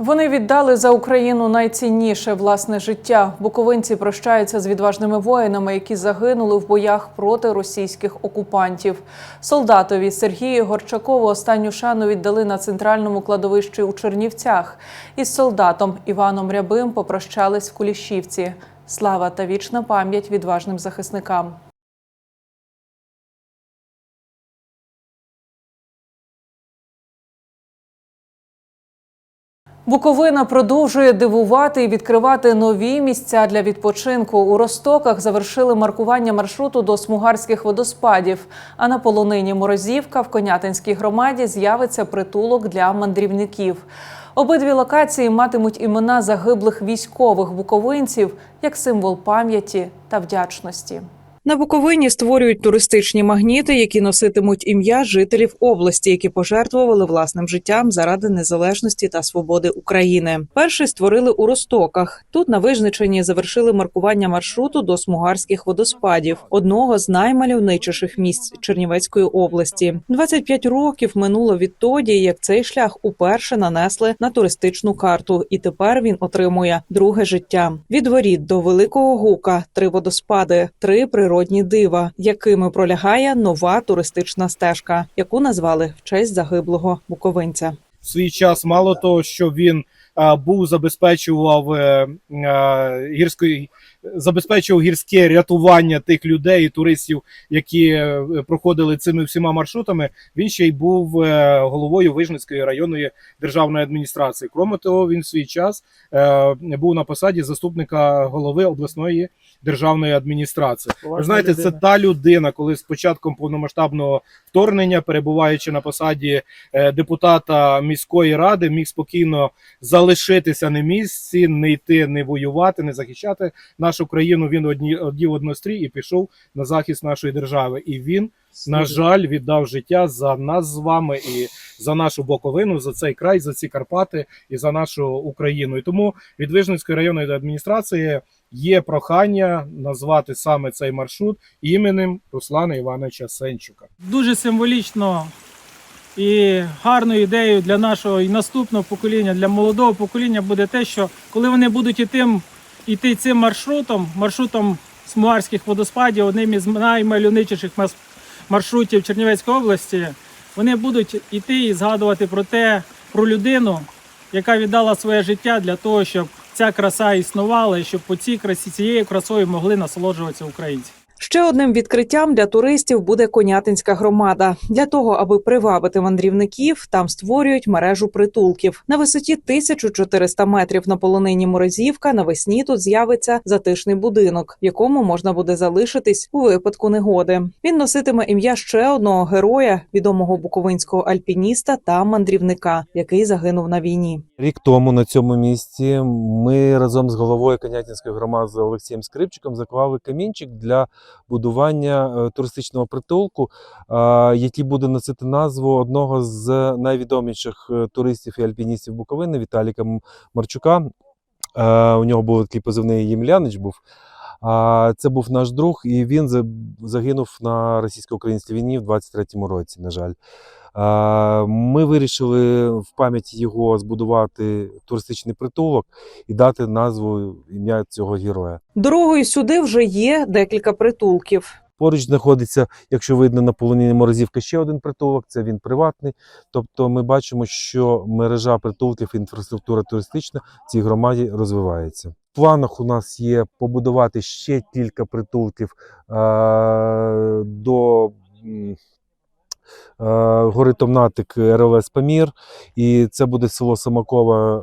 Вони віддали за Україну найцінніше власне життя. Буковинці прощаються з відважними воїнами, які загинули в боях проти російських окупантів. Солдатові Сергію Горчакову останню шану віддали на центральному кладовищі у Чернівцях. Із солдатом Іваном Рябим попрощались в Кулішівці. Слава та вічна пам'ять відважним захисникам. Буковина продовжує дивувати і відкривати нові місця для відпочинку. У Ростоках завершили маркування маршруту до смугарських водоспадів. А на полонині Морозівка в Конятинській громаді з'явиться притулок для мандрівників. Обидві локації матимуть імена загиблих військових буковинців як символ пам'яті та вдячності. На Буковині створюють туристичні магніти, які носитимуть ім'я жителів області, які пожертвували власним життям заради незалежності та свободи України. Перший створили у Ростоках. Тут на визначенні завершили маркування маршруту до смугарських водоспадів, одного з наймальовничіших місць Чернівецької області. 25 років минуло відтоді, як цей шлях уперше нанесли на туристичну карту, і тепер він отримує друге життя. Від воріт до великого гука три водоспади, три природні дива, якими пролягає нова туристична стежка, яку назвали в честь загиблого буковинця. в свій час мало того, що він був забезпечував е, гірської. Забезпечував гірське рятування тих людей і туристів, які е, проходили цими всіма маршрутами. Він ще й був е, головою Вижницької районної державної адміністрації. Кроме того, він в свій час був на посаді заступника голови обласної державної адміністрації. Ви знаєте, це та людина, коли з початком повномасштабного вторгнення, перебуваючи на посаді е, депутата міської ради, міг спокійно залишитися на місці, не йти, не воювати, не захищати нашу країну. Він одні одів однострій і пішов на захист нашої держави. І він, на жаль, віддав життя за нас з вами і за нашу боковину, за цей край, за ці Карпати і за нашу Україну. І тому від Вижницької районної адміністрації є прохання назвати саме цей маршрут іменем Руслана Івановича Сенчука. дуже символічно і гарною ідеєю для нашого і наступного покоління, для молодого покоління буде те, що коли вони будуть іти, іти цим маршрутом, маршрутом Смуарських водоспадів, одним із наймальовничіших маршрутів Чернівецької області, вони будуть іти і згадувати про те, про людину, яка віддала своє життя для того, щоб ця краса існувала, і щоб по цій красі цією красою могли насолоджуватися українці. Ще одним відкриттям для туристів буде Конятинська громада. Для того, аби привабити мандрівників, там створюють мережу притулків. На висоті 1400 метрів на полонині Морозівка навесні тут з'явиться затишний будинок, в якому можна буде залишитись у випадку негоди. Він носитиме ім'я ще одного героя, відомого буковинського альпініста та мандрівника, який загинув на війні. Рік тому на цьому місці ми разом з головою Конятинської громади Олексієм Скрипчиком заклали камінчик для будування е, туристичного притулку, який буде носити назву одного з найвідоміших е, туристів і альпіністів Буковини Віталіка Марчука. Е, У нього був такий позивний Ємлянич був. Це був наш друг, і він загинув на російсько-українській війні в 23-му році, на жаль. Ми вирішили в пам'яті його збудувати туристичний притулок і дати назву ім'я цього героя. Дорогою сюди вже є декілька притулків. Поруч знаходиться, якщо видно на полонині Морозівка, ще один притулок. Це він приватний. Тобто, ми бачимо, що мережа притулків, інфраструктура туристична в цій громаді розвивається. В планах у нас є побудувати ще кілька притулків е- до гори Томнатик РЛС Памір. І це буде село Самакова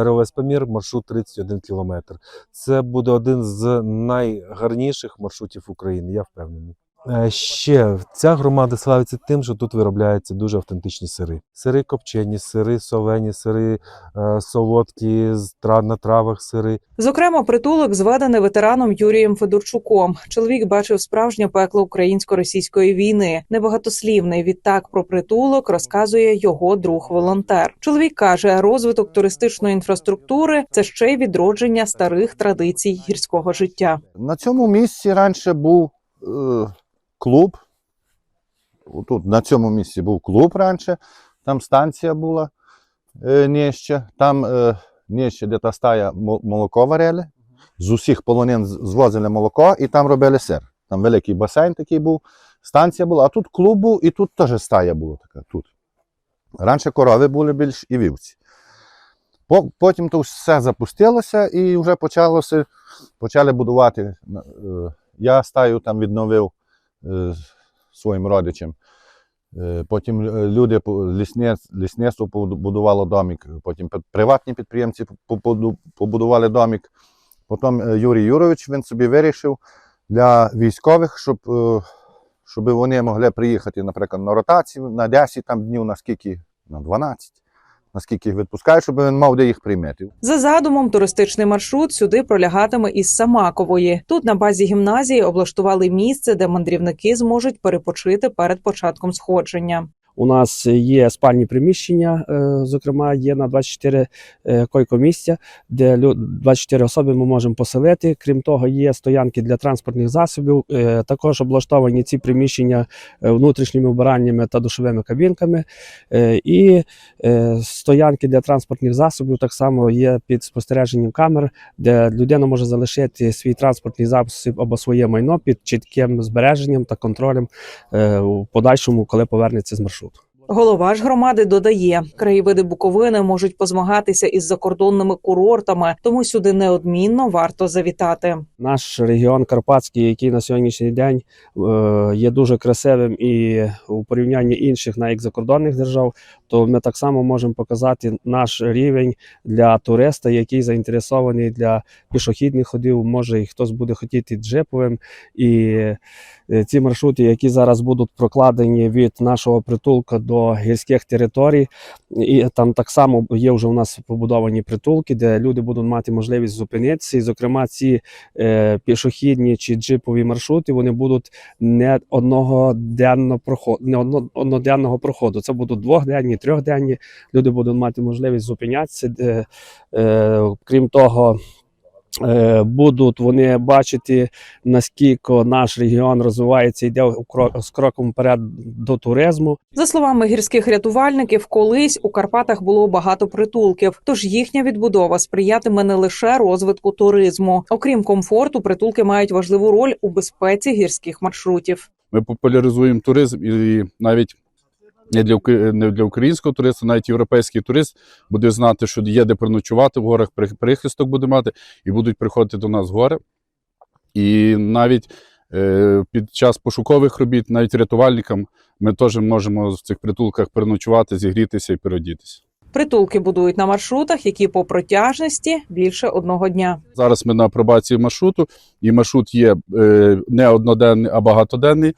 е, РЛС Памір, маршрут 31 кілометр. Це буде один з найгарніших маршрутів України, я впевнений. Е, Ще ця громада славиться тим, що тут виробляються дуже автентичні сири. Сири копчені, сири солені, сири е, солодкі, з тра- на травах сири. Зокрема, притулок зведений ветераном Юрієм Федорчуком. Чоловік бачив справжнє пекло українсько-російської війни. Небагатослівний відтак про притулок розказує його друг-волонтер. Чоловік каже, розвиток туристичної інфраструктури це ще й відродження старих традицій гірського життя. На цьому місці раніше був е, клуб. Тут на цьому місці був клуб раніше, там станція була е, нижче, там е, нижче, де та стая молоко варили. З усіх полонин звозили молоко і там робили сир. Там великий басейн такий був, станція була, а тут клуб був, і тут теж стая була така. Тут. Раніше корови були більш і вівці. Потім то все запустилося і вже почалося почали будувати. е, Я стаю там відновив своїм родичам. Е, Потім е, люди лісництво побудувало домик, потім приватні підприємці побудували домик. Потім е, Юрій Юрович він собі вирішив для військових, щоб, е, щоб вони могли приїхати, наприклад, на ротацію на 10 там, днів, наскільки на 12, наскільки їх відпускають, щоб він мав де їх приймати. За задумом, туристичний маршрут сюди пролягатиме із Самакової. Тут на базі гімназії облаштували місце, де мандрівники зможуть перепочити перед початком сходження. У нас є спальні приміщення, е, зокрема, є на 24 е, койко-місця, де лю- 24 особи ми можемо поселити. Крім того, є стоянки для транспортних засобів. Е, Також облаштовані ці приміщення внутрішніми вбираннями та душовими кабінками. І стоянки для транспортних засобів так само є під спостереженням камер, де людина може залишити свій транспортний засіб або своє майно під чітким збереженням та контролем у подальшому, коли повернеться з маршруту. Голова ж громади додає, краєвиди Буковини можуть позмагатися із закордонними курортами, тому сюди неодмінно варто завітати. Наш регіон Карпатський, який на сьогоднішній день е, є дуже красивим і у порівнянні інших навіть закордонних держав, то ми так само можемо показати наш рівень для туриста, який заінтересований для пішохідних ходів. Може, і хтось буде хотіти джиповим. І е, ці маршрути, які зараз будуть прокладені від нашого притулка до гірських територій, і там так само є вже у нас побудовані притулки, де люди будуть мати можливість зупинитися. І, зокрема, ці е, пішохідні чи джипові маршрути вони будуть не одного денно проход, не одно, одноденного проходу. Це будуть двохденні, трьохденні. Люди будуть мати можливість зупинятися. Де, е, крім того. Е, Будуть вони бачити, наскільки наш регіон розвивається, йде крок- з кроком вперед до туризму. За словами гірських рятувальників, колись у Карпатах було багато притулків, тож їхня відбудова сприятиме не лише розвитку туризму. Окрім комфорту, притулки мають важливу роль у безпеці гірських маршрутів. Ми популяризуємо туризм і навіть не для, не для українського туриста, навіть європейський турист буде знати, що є де переночувати в горах, прихисток буде мати, і будуть приходити до нас в гори. І навіть е, під час пошукових робіт, навіть рятувальникам, ми теж можемо в цих притулках переночувати, зігрітися і переодітися. Притулки будують на маршрутах, які по протяжності більше одного дня. Зараз ми на апробації маршруту, і маршрут є е, не одноденний, а багатоденний.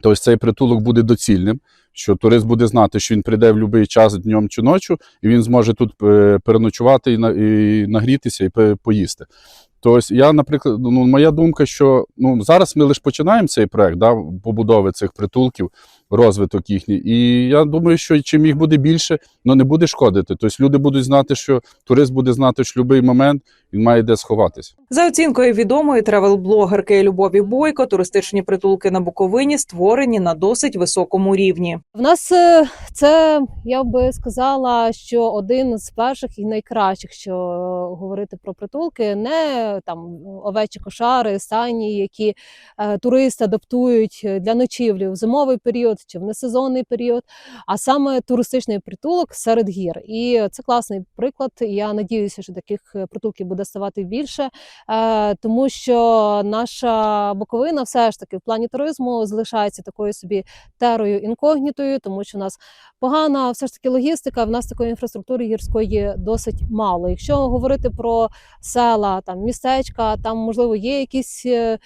Тобто цей притулок буде доцільним, що турист буде знати, що він прийде в будь-який час днем чи ночі, і він зможе тут е, переночувати і, нагрітися, і поїсти. Тобто, я, наприклад, ну, моя думка, що ну, зараз ми лише починаємо цей проект да, побудови цих притулків, розвиток їхній. І я думаю, що чим їх буде більше, ну не буде шкодити. Тобто люди будуть знати, що турист буде знати, що в будь-який момент він має де сховатися. За оцінкою відомої тревел-блогерки Любові Бойко, туристичні притулки на Буковині створені на досить високому рівні. В нас е, це я би сказала, що один з перших і найкращих, що е, говорити про притулки, не там овечі кошари, стайні, які е, туристи адаптують для ночівлі в зимовий період, чи в несезонний період, а саме туристичний притулок серед гір. І це класний приклад. Я надіюся, що таких е, притулків буде ставати більше, е, тому що наша Буковина все ж таки в плані туризму залишається такою собі терою інкогнітою, тому що у нас погана все ж таки логістика. В нас такої інфраструктури гірської досить мало. Якщо говорити про села, там містечка, там можливо є якісь е,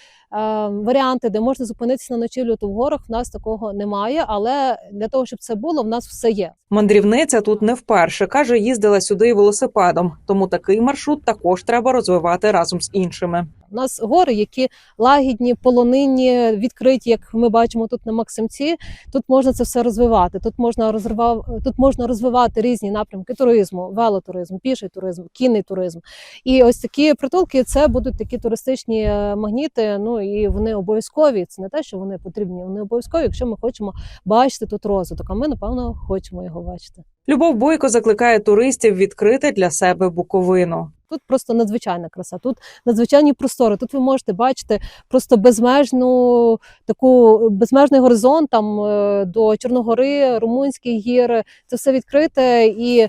варіанти, де можна зупинитися на ночівлю, то в горах в нас такого немає. Але для того, щоб це було, в нас все є. Мандрівниця тут не вперше каже, їздила сюди велосипедом, тому такий маршрут також треба розвивати разом з іншими. У нас гори, які лагідні, полонинні, відкриті, як ми бачимо тут на Максимці. Тут можна це все розвивати. Тут можна розвивав, тут можна розвивати різні напрямки туризму, велотуризм, піший туризм, кінний туризм. І ось такі притулки це будуть такі туристичні е, магніти. Ну і вони обов'язкові. Це не те, що вони потрібні. Вони обов'язкові, якщо ми хочемо бачити тут розвиток. А ми напевно хочемо його бачити. Любов Бойко закликає туристів відкрити для себе Буковину. Тут просто надзвичайна краса, тут надзвичайні простори. Тут ви можете бачити просто безмежну таку безмежний горизонт там е, до Чорногори, Румунські гір. Це все відкрите і.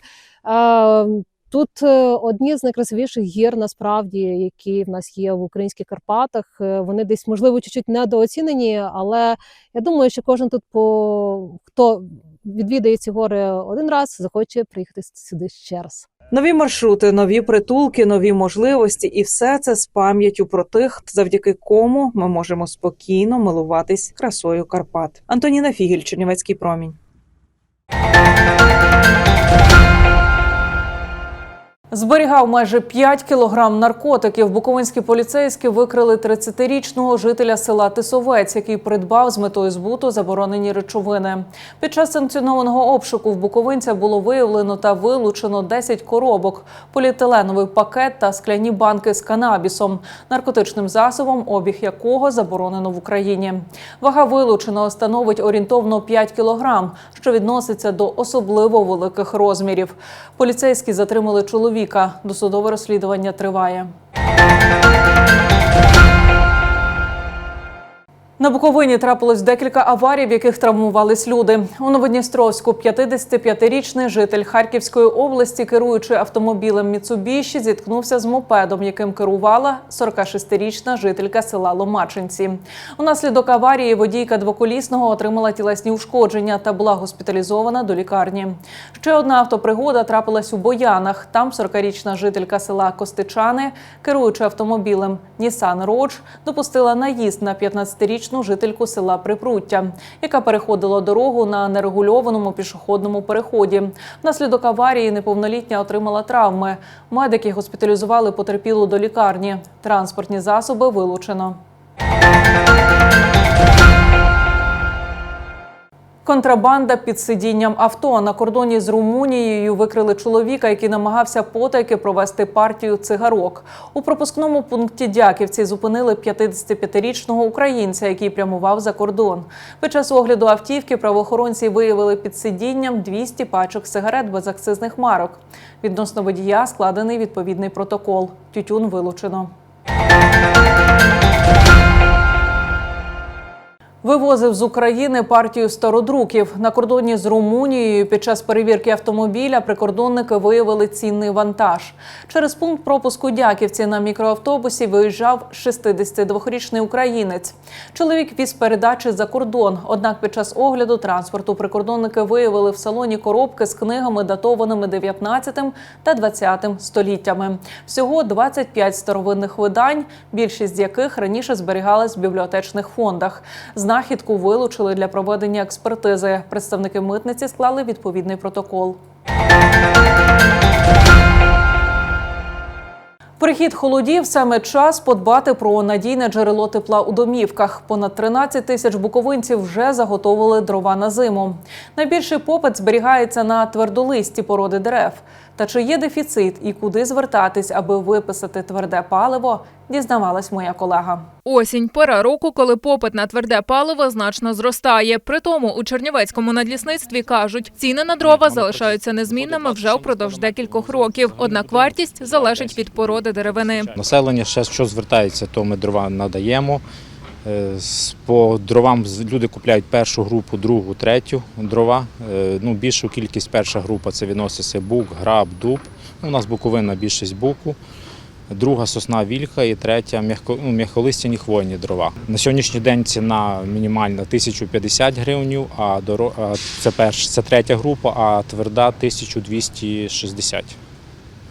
Е, Тут е, одні з найкрасивіших гір, насправді, які в нас є в українських Карпатах. Е, Вони десь, можливо, чуть-чуть недооцінені, але я думаю, що кожен тут, по хто відвідає ці гори один раз, захоче приїхати сюди ще раз. Нові маршрути, нові притулки, нові можливості, і все це з пам'яттю про тих, завдяки кому ми можемо спокійно милуватись красою Карпат. Антоніна Фігіль, Чернівецький промінь. Зберігав майже 5 кілограм наркотиків. Буковинські поліцейські викрили 30-річного жителя села Тисовець, який придбав з метою збуту заборонені речовини. Під час санкціонованого обшуку в Буковинця було виявлено та вилучено 10 коробок, поліетиленовий пакет та скляні банки з канабісом, наркотичним засобом, обіг якого заборонено в Україні. Вага вилученого становить орієнтовно 5 кілограм, що відноситься до особливо великих розмірів. Поліцейські затримали чоловіка. Досудове розслідування триває. На Буковині трапилось декілька аварій, в яких травмувались люди. У Новодністровську 55-річний житель Харківської області, керуючи автомобілем Міцубіші, зіткнувся з мопедом, яким керувала 46-річна жителька села Ломачинці. Унаслідок аварії водійка двоколісного отримала тілесні ушкодження та була госпіталізована до лікарні. Ще одна автопригода трапилась у Боянах. Там 40-річна жителька села Костичани, керуючи автомобілем Нісан Родж, допустила наїзд на 15-річну жительку села Припруття, яка переходила дорогу на нерегульованому пішохідному переході. Внаслідок аварії неповнолітня отримала травми. Медики госпіталізували потерпілу до лікарні. Транспортні засоби вилучено. Контрабанда під сидінням авто на кордоні з Румунією викрили чоловіка, який намагався потайки провести партію цигарок. У пропускному пункті Дяківці зупинили 55-річного українця, який прямував за кордон. Під час огляду автівки правоохоронці виявили під сидінням 200 пачок сигарет без акцизних марок. Відносно водія складений відповідний протокол. Тютюн вилучено. Вивозив з України партію стародруків на кордоні з Румунією. Під час перевірки автомобіля прикордонники виявили цінний вантаж. Через пункт пропуску Дяківці на мікроавтобусі виїжджав 62-річний українець. Чоловік віз передачі за кордон. Однак під час огляду транспорту прикордонники виявили в салоні коробки з книгами, датованими 19 та 20 століттями. Всього 25 старовинних видань, більшість з яких раніше зберігалась в бібліотечних фондах. Знахідку вилучили для проведення експертизи. Представники митниці склали відповідний протокол. Прихід холодів саме час подбати про надійне джерело тепла у домівках. Понад 13 тисяч буковинців вже заготовили дрова на зиму. Найбільший попит зберігається на твердолисті породи дерев. Та чи є дефіцит і куди звертатись, аби виписати тверде паливо, дізнавалась моя колега. Осінь пора року, коли попит на тверде паливо значно зростає. При тому у Чернівецькому надлісництві кажуть, ціни на дрова залишаються незмінними вже впродовж декількох років. Однак вартість залежить від породи деревини. Населення ще що звертається, то ми дрова надаємо. Е, По дровам люди купляють першу групу, другу, третю дрова. Е, Ну, більшу кількість перша група це відноситься бук, граб, дуб. Ну, у нас буковина більшість буку. Друга сосна вільха і третя м'яко, ну, хвойні дрова. На сьогоднішній день ціна мінімальна 1050 гривень, а, це, перш... це третя група, а тверда 1260.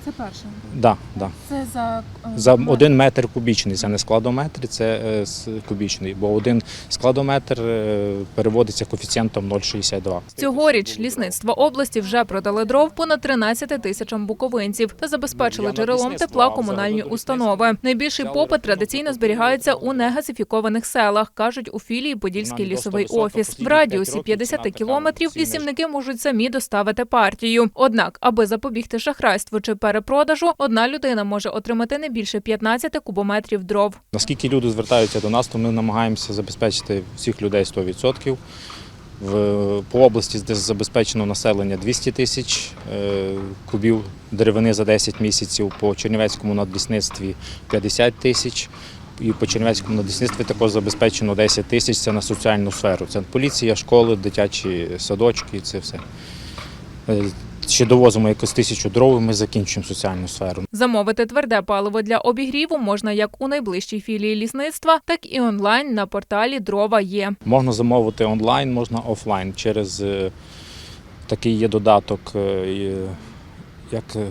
Це перше. Да, да. Це за, За один метр кубічний, це не складометр, це е, кубічний, бо один складометр е, переводиться коефіцієнтом 0,62. Цьогоріч лісництво області вже продали дров понад 13 тисячам буковинців та забезпечили джерелом тепла комунальні установи. Найбільший попит традиційно зберігається у негазифікованих селах, кажуть у філії Подільський лісовий офіс. В радіусі 50 кілометрів лісівники можуть самі доставити партію. Однак, аби запобігти шахрайству чи перепродажу, одна людина може отримати не більше 15 кубометрів дров. Наскільки люди звертаються до нас, то ми намагаємося забезпечити всіх людей 100%. В, по області десь забезпечено населення 200 тисяч е, кубів деревини за 10 місяців, по Чернівецькому надлісництві 50 тисяч. І по Чернівецькому надлісництві також забезпечено 10 тисяч. Це на соціальну сферу. Це поліція, школи, дитячі садочки, це все. Ще довозимо якось тисячу дров, і ми закінчуємо соціальну сферу. Замовити тверде паливо для обігріву можна як у найближчій філії лісництва, так і онлайн на порталі Дрова є. Можна замовити онлайн, можна офлайн через е, такий є додаток, е, як е,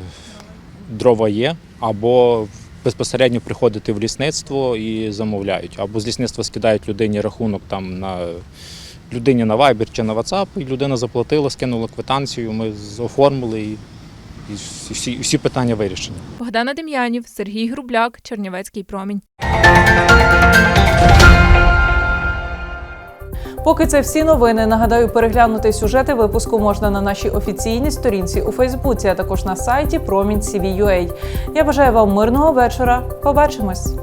дрова є, або безпосередньо приходити в лісництво і замовляють. Або з лісництва скидають людині рахунок там на людині на Viber чи на WhatsApp, і людина заплатила, скинула квитанцію, ми з- оформили і, і всі, всі питання вирішені. Богдана Дем'янів, Сергій Грубляк, Чернівецький промінь. Поки це всі новини. Нагадаю, переглянути сюжети випуску можна на нашій офіційній сторінці у Фейсбуці, а також на сайті Промінь Я бажаю вам мирного вечора. Побачимось.